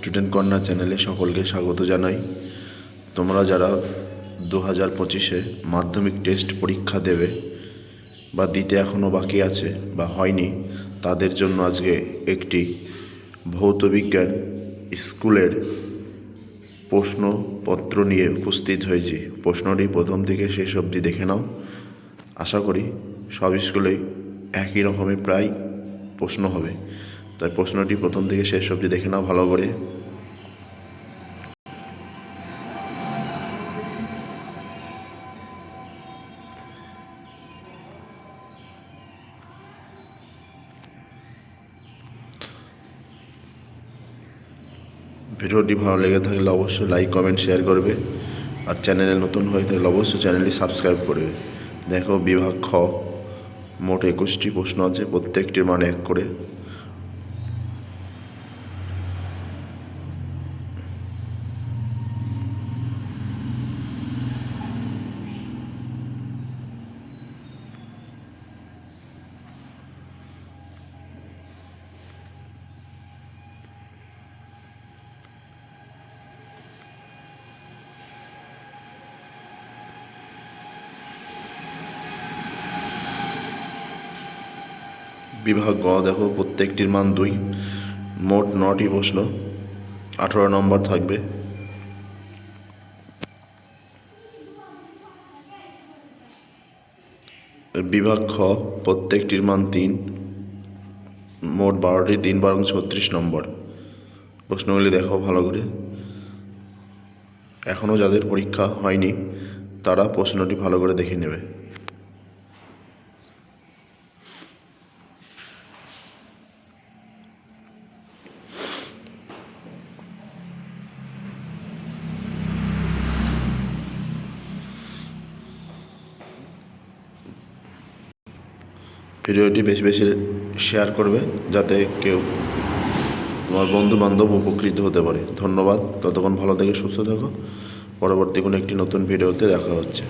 Student corner চ্যানেলে সকলকে স্বাগত জানাই। তোমরা যারা দু হাজার পঁচিশে মাধ্যমিক টেস্ট পরীক্ষা দেবে বা দিতে এখনও বাকি আছে বা হয়নি, তাদের জন্য আজকে একটি ভৌত বিজ্ঞান স্কুলের প্রশ্নপত্র নিয়ে উপস্থিত হয়েছি। প্রশ্নটি প্রথম থেকে শেষ অবধি দেখে নাও। আশা করি সব স্কুলেই একই রকমই প্রায় প্রশ্ন হবে। তাই প্রশ্নটি প্রথম থেকে শেষ অবধি দেখে নাও ভালো করে। ভিডিওটি ভালো লেগে থাকলে অবশ্যই লাইক, কমেন্ট, শেয়ার করবে। আর চ্যানেলে নতুন হয়ে থাকলে অবশ্যই চ্যানেলটি সাবস্ক্রাইব করবে। দেখো বিভাগ খ, মোট একুশটি প্রশ্ন আছে, প্রত্যেকটির মানে এক করে। বিভাগ গ দেখো প্রত্যেকটির মান দুই। মোট নটি প্রশ্ন। আঠারো নম্বর থাকবে। বিভাগ খ, প্রত্যেকটির মান তিন। মোট বারোটি, তিন বারং ছত্রিশ নম্বর। প্রশ্নগুলি দেখো ভালো করে। এখনও যাদের পরীক্ষা হয়নি, তারা প্রশ্নটি ভালো করে দেখে নেবে। ভিডিওটি বেশি বেশি শেয়ার করবে যাতে কেউ তোমার বন্ধু বান্ধব উপকৃত হতে পারে। ধন্যবাদ। ততক্ষণ ভালো থেকে সুস্থ থাকো। পরবর্তী কোনো একটি নতুন ভিডিওতে দেখা হচ্ছে।